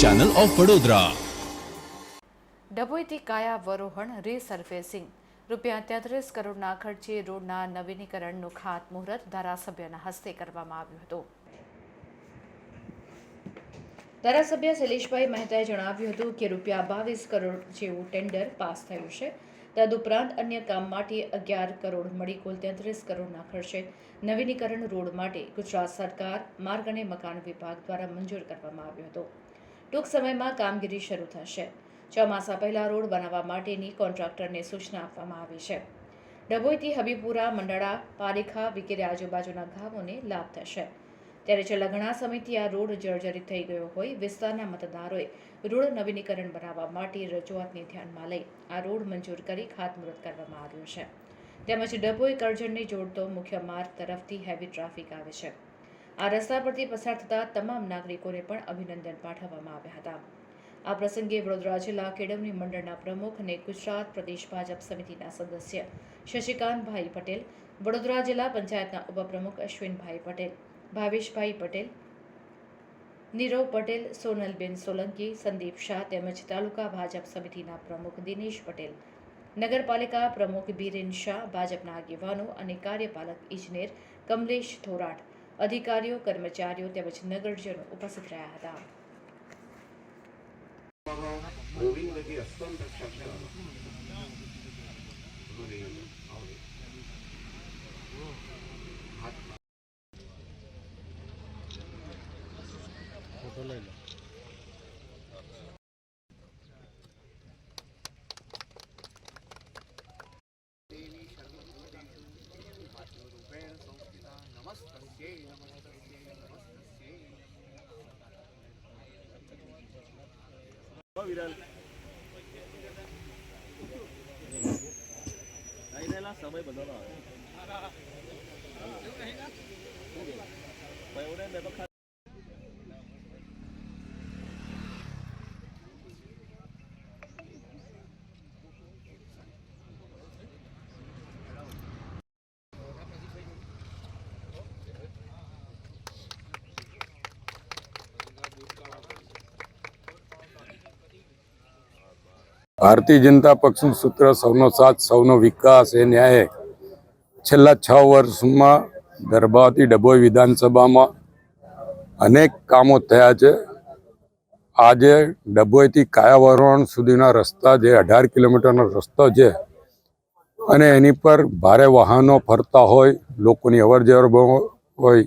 Channel of Vadodara ડભોઈથી કાયા વરોહણ resurfacing રૂપિયા તેત્રીસ કરોડના ખર્ચે રોડના નવીનીકરણનું ખાતમુહૂર્ત ધારાસભ્યના હસ્તે કરવામાં આવ્યું હતું. ધારાસભ્ય શૈલેષભાઈ મહેતાએ જણાવ્યું હતું કે રૂપિયા બાવીસ કરોડ જેવું ટેન્ડર પાસ થયું છે. તદુપરાંત અન્ય કામ માટે અગિયાર કરોડ મળી કુલ તેત્રીસ કરોડના ખર્ચે નવીનીકરણ રોડ માટે ગુજરાત સરકાર, માર્ગ અને મકાન વિભાગ દ્વારા મંજૂર કરવામાં આવ્યો હતો. ટૂંક સમયમાં કામગીરી શરૂ થશે. ચોમાસા પહેલા રોડ બનાવવા માટેની કોન્ટ્રાક્ટરને સૂચના આપવામાં આવી છે. ડભોઈથી હબીપુરા મંડળા, પારેખા વગેરે આજુબાજુના ગામોને લાભ થશે. ત્યારે છેલ્લા ઘણા સમયથી આ રોડ જર્જરિત થઈ ગયો હોય વિસ્તારના મતદારોએ રોડ નવીનીકરણ બનાવવા માટે રજૂઆતને ધ્યાનમાં લઈ આ રોડ મંજૂર કરી ખાતમુહૂર્ત કરવામાં આવ્યું છે. તેમજ ડભોઈ કરજણને જોડતો મુખ્ય માર્ગ તરફથી હેવી ટ્રાફિક આવે છે. આ રસ્તા પરથી પસાર થતા તમામ નાગરિકોને પણ અભિનંદન પાઠવવામાં આવ્યા હતા. આ પ્રસંગે વડોદરા જિલ્લા કેળવણી મંડળના પ્રમુખ અને ગુજરાત પ્રદેશ ભાજપ સમિતિના સદસ્ય શશિકાંતભાઈ પટેલ, વડોદરા જિલ્લા પંચાયતના ઉપપ્રમુખ અશ્વિનભાઈ પટેલ ભાવેશભાઈ પટેલ, નીરવ પટેલ, સોનલબેન સોલંકી, સંદીપ શાહ તેમજ તાલુકા ભાજપ સમિતિના પ્રમુખ દિનેશ પટેલ, નગરપાલિકા પ્રમુખ બીરેન શાહ, ભાજપના આગેવાનો અને કાર્યપાલક ઇજનેર કમલેશ થોરાટ અધિકારીઓ, કર્મચારીઓ તેમજ નગરજનો ઉપસ્થિત રહ્યા હતા. ગોવિંદજી સમય બધાનો આવે પૈવડે ને તો ભારતીય જનતા પક્ષનું સૂત્ર સૌનો સાથ, સૌનો વિકાસ એ ન્યાય છેલ્લા છ વર્ષમાં ગર્ભાવતી ડભોઈ વિધાનસભામાં અનેક કામો થયા છે. આજે ડભોઈથી કાયાવરણ સુધીના રસ્તા જે અઢાર કિલોમીટરનો રસ્તો છે અને એની પર ભારે વાહનો ફરતા હોય, લોકોની અવર જવર બહુ હોય,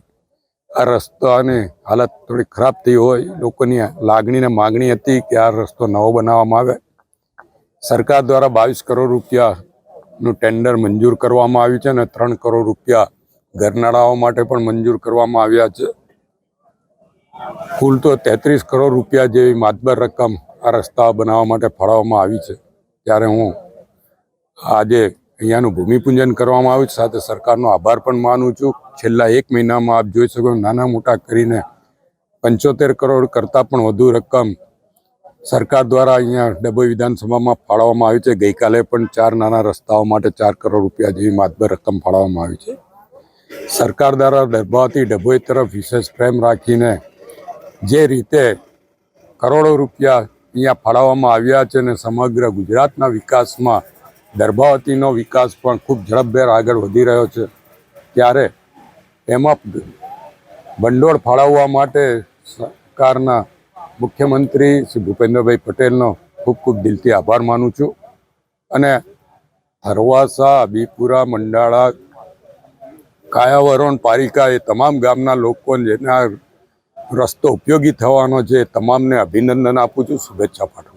આ રસ્તાની હાલત થોડી ખરાબ થઈ હોય, લોકોની લાગણી ને માગણી હતી કે આ રસ્તો નવો બનાવવામાં આવે. સરકાર દ્વારા બાવીસ કરોડ રૂપિયાનું ટેન્ડર મંજૂર કરવામાં આવ્યું છે અને ત્રણ કરોડ રૂપિયા ઘરનાળાઓ માટે પણ મંજૂર કરવામાં આવ્યા છે. કુલ તો તેત્રીસ કરોડ રૂપિયા જેવી માતબર રકમ આ રસ્તા બનાવવા માટે ફાળવવામાં આવી છે. ત્યારે હું આજે અહીંયાનું ભૂમિપૂજન કરવામાં આવ્યું છે. સાથે સરકારનો આભાર પણ માનું છું. છેલ્લા એક મહિનામાં આપ જોઈ શકો નાના મોટા કરીને પંચોતેર કરોડ કરતાં પણ વધુ રકમ સરકાર દ્વારા અહીંયા ડભોઈ વિધાનસભામાં ફાળવવામાં આવી છે. ગઈકાલે પણ ચાર નાના રસ્તાઓ માટે ચાર કરોડ રૂપિયા જેવી માતબર રકમ ફાળવવામાં આવી છે. સરકાર દ્વારા દરબાવતી ડભોઈ તરફ વિશેષ પ્રેમ રાખીને જે રીતે કરોડો રૂપિયા અહીંયા ફાળવવામાં આવ્યા છે અને સમગ્ર ગુજરાતના વિકાસમાં દર્ભાવતીનો વિકાસ પણ ખૂબ ઝડપભેર આગળ વધી રહ્યો છે, ત્યારે એમાં ભંડોળ ફાળવવા માટે સરકારના મુખ્યમંત્રી શ્રી ભૂપેન્દ્રભાઈ પટેલનો ખૂબ ખૂબ દિલથી આભાર માનું છું. અને હરવાસા બીપુરા મંડાળા, કાયાવરણ પારિકા એ તમામ ગામના લોકોને જેના રસ્તો ઉપયોગી થવાનો છે તમામને અભિનંદન આપું છું. શુભેચ્છા પાઠવું.